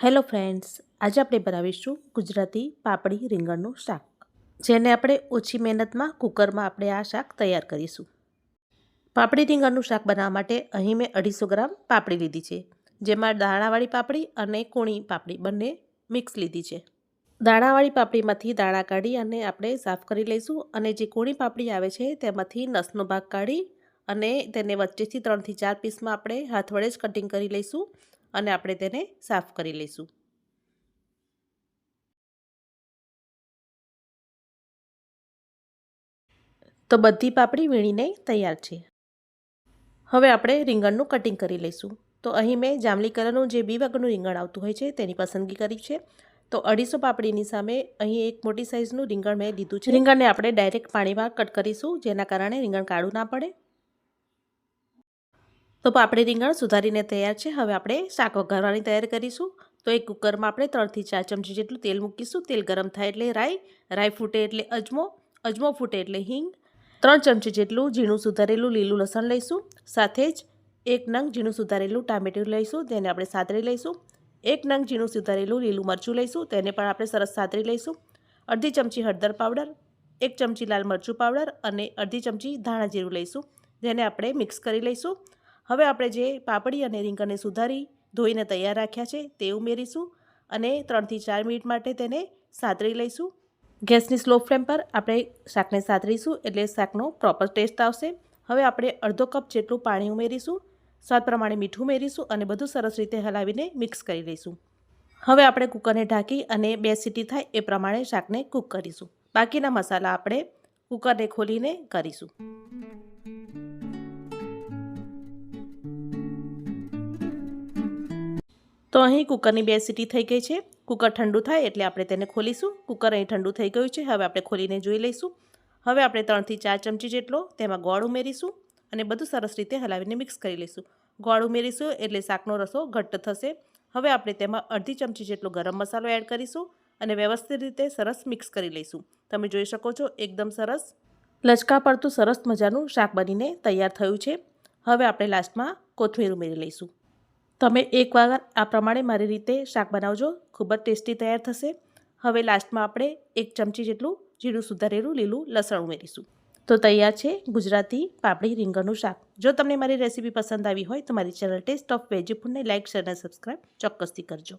Hello friends, આજે આપણે બનાવીશું ગુજરાતી પાપડી રીંગણનું શાક, જેને આપણે ઓછી મહેનતમાં કુકરમાં આપણે આ શાક તૈયાર કરીશું. પાપડી રીંગણનું શાક બનાવવા માટે અહીં મેં અઢીસો ગ્રામ પાપડી લીધી છે, જેમાં દાણાવાળી પાપડી અને કૂણી પાપડી બંને મિક્સ લીધી છે. દાણાવાળી પાપડીમાંથી દાણા કાઢી અને આપણે સાફ કરી લઈશું અને જે કૂણી પાપડી આવે છે તેમાંથી નસનો ભાગ કાઢી અને તેને વચ્ચેથી ત્રણથી ચાર પીસમાં આપણે હાથ વડે જ કટિંગ કરી લઈશું અને આપણે તેને સાફ કરી લઈશું. તો બધી પાપડી વીણીને તૈયાર છે. હવે આપણે રીંગણનું કટિંગ કરી લઈશું. તો અહીં મેં જાંબલી કલરનું જે બી વગરનું રીંગણ આવતું હોય છે તેની પસંદગી કરી છે. તો અઢીસો પાપડીની સામે અહીં એક મોટી સાઇઝનું રીંગણ મેં લીધું છે. રીંગણને આપણે ડાયરેક્ટ પાણીમાં કટ કરીશું, જેના કારણે રીંગણ કાળું ના પડે. તો પાપડી રીંગણ સુધારીને તૈયાર છે. હવે આપણે શાક વઘારવાની તૈયારી કરીશું. તો એક કુકરમાં આપણે ત્રણથી ચાર ચમચી જેટલું તેલ મૂકીશું. તેલ ગરમ થાય એટલે રાઈ રાઈ ફૂટે એટલે અજમો અજમો ફૂટે એટલે હિંગ. ત્રણ ચમચી જેટલું ઝીણું સુધારેલું લીલું લસણ લઈશું. સાથે જ એક નંગ ઝીણું સુધારેલું ટામેટું લઈશું, તેને આપણે સાતરી લઈશું. એક નંગ ઝીણું સુધારેલું લીલું મરચું લઈશું, તેને પણ આપણે સરસ સાતરી લઈશું. અડધી ચમચી હળદર પાવડર, એક ચમચી લાલ મરચું પાવડર અને અડધી ચમચી ધાણા જીરું લઈશું. જેને આપણે મિક્સ કરી લઈશું. હવે આપણે જે પાપડી અને રીંગણને સુધારી ધોઈને તૈયાર રાખ્યા છે તે ઉમેરીશું અને ત્રણથી ચાર મિનિટ માટે તેને સાતરી લઈશું. ગેસની સ્લો ફ્લેમ પર આપણે શાકને સાતરીશું એટલે શાકનો પ્રોપર ટેસ્ટ આવશે. હવે આપણે અડધો કપ જેટલું પાણી ઉમેરીશું. સ્વાદ પ્રમાણે મીઠું ઉમેરીશું અને બધું સરસ રીતે હલાવીને મિક્સ કરી લઈશું. હવે આપણે કુકરને ઢાંકી અને બે સીટી થાય એ પ્રમાણે શાકને કૂક કરીશું. બાકીના મસાલા આપણે કુકરને ખોલીને કરીશું. તો અહીં કુકરની બે સીટી થઈ ગઈ છે. કુકર ઠંડુ થાય એટલે આપણે તેને ખોલીશું. કુકર અહીં ઠંડુ થઈ ગયું છે. હવે આપણે ખોલીને જોઈ લઈશું. હવે આપણે ત્રણથી ચાર ચમચી જેટલો તેમાં ગોળ ઉમેરીશું અને બધું સરસ રીતે હલાવીને મિક્સ કરી લઈશું. ગોળ ઉમેરીશું એટલે શાકનો રસો ઘટ્ટ થશે. હવે આપણે તેમાં અડધી ચમચી જેટલો ગરમ મસાલો એડ કરીશું અને વ્યવસ્થિત રીતે સરસ મિક્સ કરી લઈશું. તમે જોઈ શકો છો એકદમ સરસ. લચકા પડતું સરસ મજાનું શાક બનીને તૈયાર થયું છે. હવે આપણે લાસ્ટમાં કોથમીર ઉમેરી લઈશું. તમે એક વાર આ પ્રમાણે મારી રીતે શાક બનાવજો. ખૂબ જ ટેસ્ટી તૈયાર થશે. હવે લાસ્ટમાં આપણે એક ચમચી જેટલું જીરું સુધારેલું લીલું લસણ ઉમેરીશું. તો તૈયાર છે ગુજરાતી પાપડી રીંગણનું શાક. જો તમને મારી રેસીપી પસંદ આવી હોય તો મારી ચેનલ ટેસ્ટ ઓફ વેજી ફૂડને લાઇક શેર અને સબસ્ક્રાઈબ ચોક્કસથી કરજો.